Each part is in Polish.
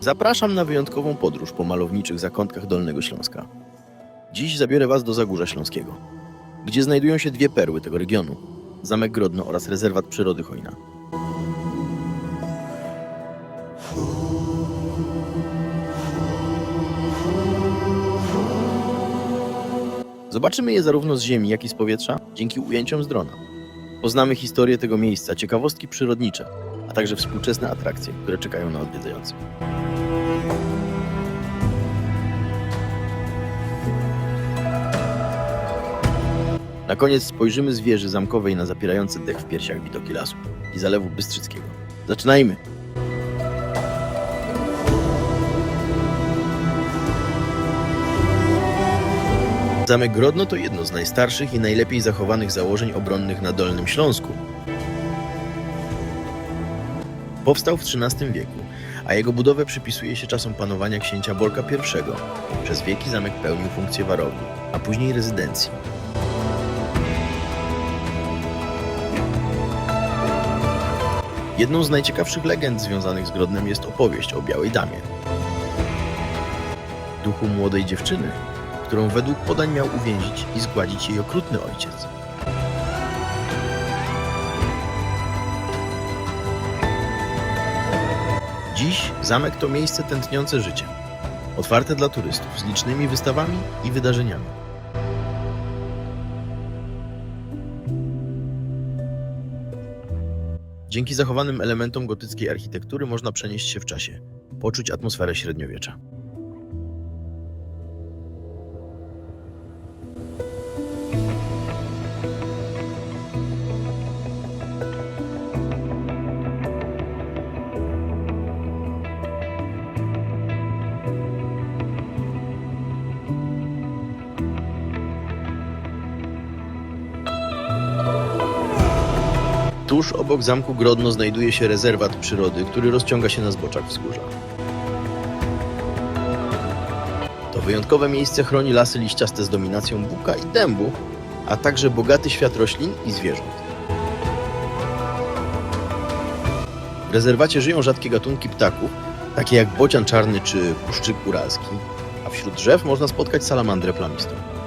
Zapraszam na wyjątkową podróż po malowniczych zakątkach Dolnego Śląska. Dziś zabiorę Was do Zagórza Śląskiego, gdzie znajdują się dwie perły tego regionu: Zamek Grodno oraz rezerwat przyrody Chojna. Zobaczymy je zarówno z ziemi, jak i z powietrza dzięki ujęciom z drona. Poznamy historię tego miejsca, ciekawostki przyrodnicze, a także współczesne atrakcje, które czekają na odwiedzających. Na koniec spojrzymy z wieży zamkowej na zapierające dech w piersiach widoki lasu i zalewu Bystrzyckiego. Zaczynajmy! Zamek Grodno to jedno z najstarszych i najlepiej zachowanych założeń obronnych na Dolnym Śląsku. Powstał w XIII wieku, a jego budowę przypisuje się czasom panowania księcia Bolka I. Przez wieki zamek pełnił funkcję warowni, a później rezydencji. Jedną z najciekawszych legend związanych z Grodnem jest opowieść o Białej Damie. Duchu młodej dziewczyny, którą według podań miał uwięzić i zgładzić jej okrutny ojciec. Dziś zamek to miejsce tętniące życiem, otwarte dla turystów z licznymi wystawami i wydarzeniami. Dzięki zachowanym elementom gotyckiej architektury można przenieść się w czasie, poczuć atmosferę średniowiecza. Tuż obok zamku Grodno znajduje się rezerwat przyrody, który rozciąga się na zboczach wzgórza. To wyjątkowe miejsce chroni lasy liściaste z dominacją buka i dębu, a także bogaty świat roślin i zwierząt. W rezerwacie żyją rzadkie gatunki ptaków, takie jak bocian czarny czy puszczyk góralski, a wśród drzew można spotkać salamandrę plamistą.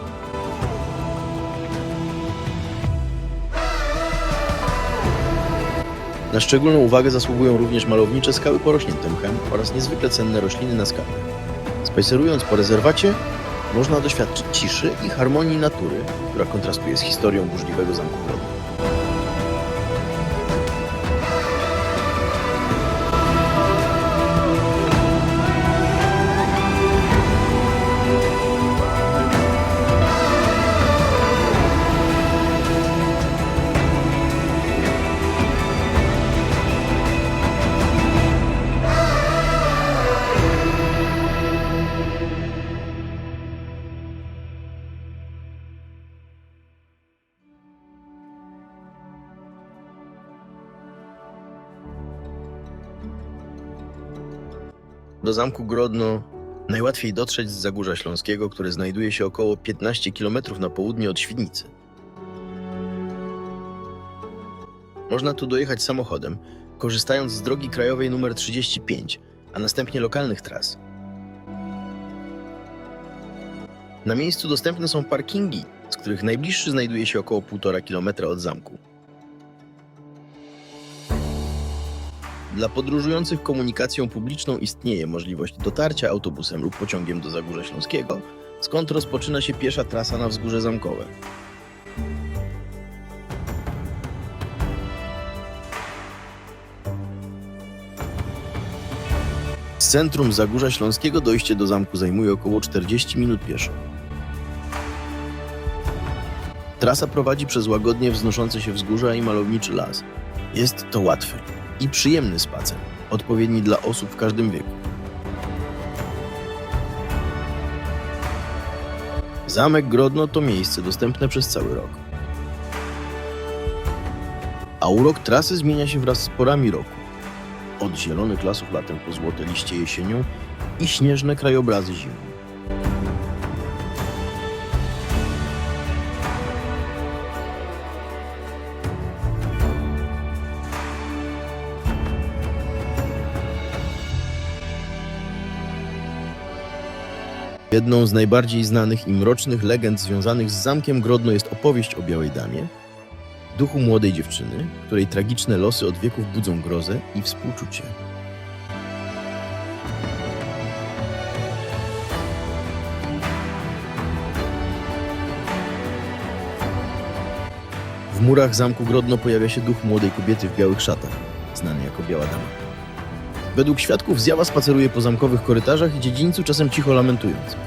Na szczególną uwagę zasługują również malownicze skały porośnięte mchem oraz niezwykle cenne rośliny na skałach. Spacerując po rezerwacie, można doświadczyć ciszy i harmonii natury, która kontrastuje z historią burzliwego zamku Grodno. Do zamku Grodno najłatwiej dotrzeć z Zagórza Śląskiego, które znajduje się około 15 km na południe od Świdnicy. Można tu dojechać samochodem, korzystając z drogi krajowej nr 35, a następnie lokalnych tras. Na miejscu dostępne są parkingi, z których najbliższy znajduje się około 1,5 km od zamku. Dla podróżujących komunikacją publiczną istnieje możliwość dotarcia autobusem lub pociągiem do Zagórza Śląskiego, skąd rozpoczyna się piesza trasa na wzgórze zamkowe. Z centrum Zagórza Śląskiego dojście do zamku zajmuje około 40 minut pieszo. Trasa prowadzi przez łagodnie wznoszące się wzgórza i malowniczy las. Jest to łatwy i przyjemny spacer, odpowiedni dla osób w każdym wieku. Zamek Grodno to miejsce dostępne przez cały rok. A urok trasy zmienia się wraz z porami roku. Od zielonych lasów latem po złote liście jesienią i śnieżne krajobrazy zimą. Jedną z najbardziej znanych i mrocznych legend związanych z zamkiem Grodno jest opowieść o Białej Damie, duchu młodej dziewczyny, której tragiczne losy od wieków budzą grozę i współczucie. W murach zamku Grodno pojawia się duch młodej kobiety w białych szatach, znany jako Biała Dama. Według świadków zjawa spaceruje po zamkowych korytarzach i dziedzińcu, czasem cicho lamentując.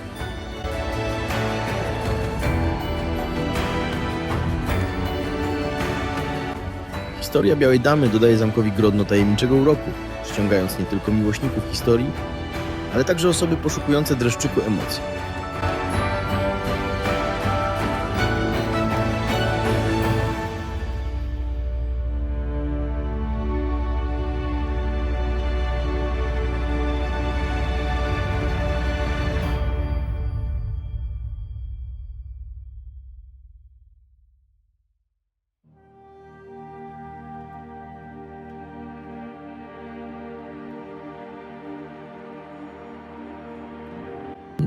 Historia Białej Damy dodaje zamkowi Grodno tajemniczego uroku, ściągając nie tylko miłośników historii, ale także osoby poszukujące dreszczyku emocji.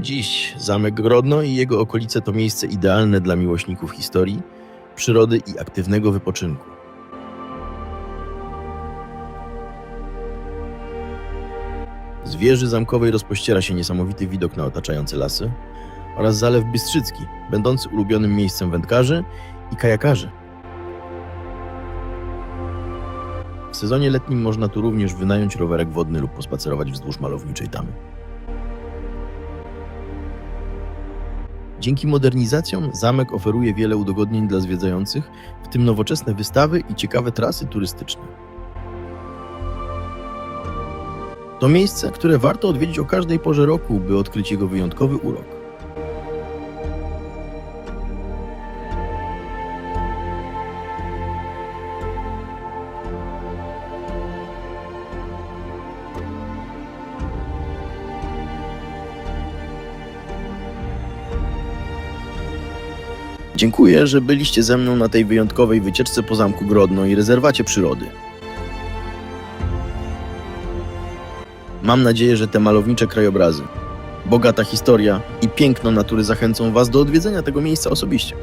Dziś zamek Grodno i jego okolice to miejsce idealne dla miłośników historii, przyrody i aktywnego wypoczynku. Z wieży zamkowej rozpościera się niesamowity widok na otaczające lasy oraz Zalew Bystrzycki, będący ulubionym miejscem wędkarzy i kajakarzy. W sezonie letnim można tu również wynająć rowerek wodny lub pospacerować wzdłuż malowniczej tamy. Dzięki modernizacjom zamek oferuje wiele udogodnień dla zwiedzających, w tym nowoczesne wystawy i ciekawe trasy turystyczne. To miejsce, które warto odwiedzić o każdej porze roku, by odkryć jego wyjątkowy urok. Dziękuję, że byliście ze mną na tej wyjątkowej wycieczce po Zamku Grodno i rezerwacie przyrody. Mam nadzieję, że te malownicze krajobrazy, bogata historia i piękno natury zachęcą Was do odwiedzenia tego miejsca osobiście.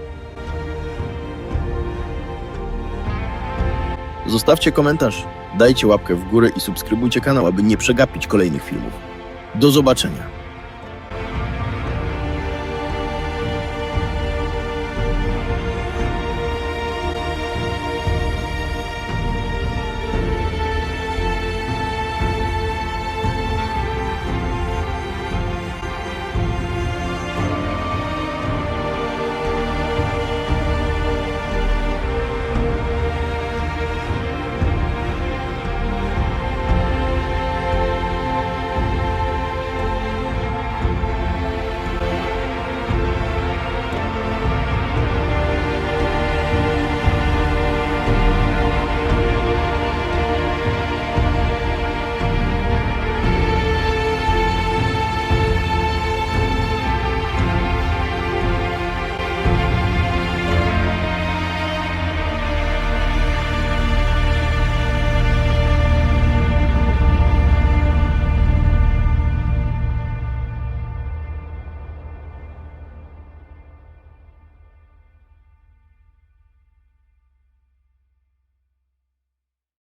Zostawcie komentarz, dajcie łapkę w górę i subskrybujcie kanał, aby nie przegapić kolejnych filmów. Do zobaczenia.